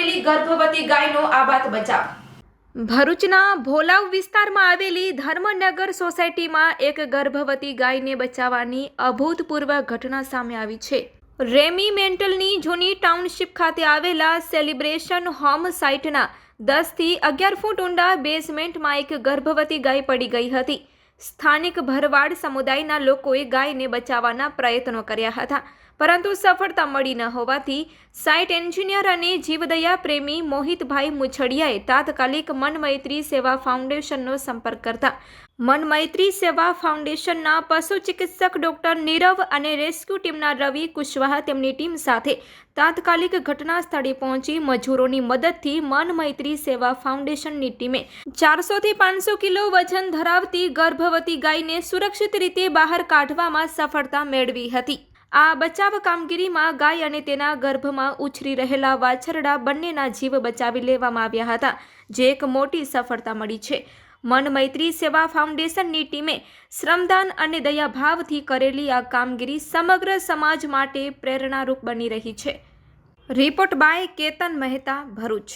ગર્ભવતી ગાયનો આબાદ બચાવ. ભરૂચના ભોલાવ વિસ્તારમાં આવેલી ધર્મનગર સોસાયટીમાં એક ગર્ભવતી ગાયને બચાવવાની અભૂતપૂર્વ ઘટના સામે આવી છે. રેમી મેન્ટલની જૂની ટાઉનશીપ ખાતે આવેલા સેલિબ્રેશન હોમ સાઇટના દસથી અગિયાર ફૂટ ઊંડા બેઝમેન્ટમાં એક ગર્ભવતી ગાય પડી ગઈ હતી. સ્થાનિક ભરવાડ સમુદાયના લોકોએ ગાયને બચાવવાના પ્રયત્નો કર્યા હતા. પરંતુ સફળતા મળી ન હોવાથી સાઇટ એન્જિનિયર અને જીવદયા પ્રેમી મોહિતભાઈ મુછડિયાએ તાત્કાલિક મનમૈત્રી સેવા ફાઉન્ડેશનનો સંપર્ક કરતા મનમૈત્રી સેવા ફાઉન્ડેશનના પશુ ચિકિત્સક ડોક્ટર નીરવ અને રેસ્ક્યુ ટીમના રવિ કુશવાહા તેમની ટીમ સાથે તાત્કાલિક ઘટના સ્થળે પહોંચી મજૂરોની મદદથી મનમૈત્રી સેવા ફાઉન્ડેશનની ટીમે ચારસોથી પાંચસો કિલો વજન ધરાવતી ગર્ભવતી ગાયને સુરક્ષિત રીતે બહાર કાઢવામાં સફળતા મેળવી હતી. આ બચાવ કામગીરીમાં ગાય અને તેના ગર્ભમાં ઉછરી રહેલા વાછરડા બંનેના જીવ બચાવી લેવામાં આવ્યા હતા, જે એક મોટી સફળતા મળી છે. મન મૈત્રી સેવા ફાઉન્ડેશનની ટીમે શ્રમદાન અને દયાભાવથી કરેલી આ કામગીરી સમગ્ર સમાજ માટે પ્રેરણારૂપ બની રહી છે. Report by Ketan Mehta, Bharuch.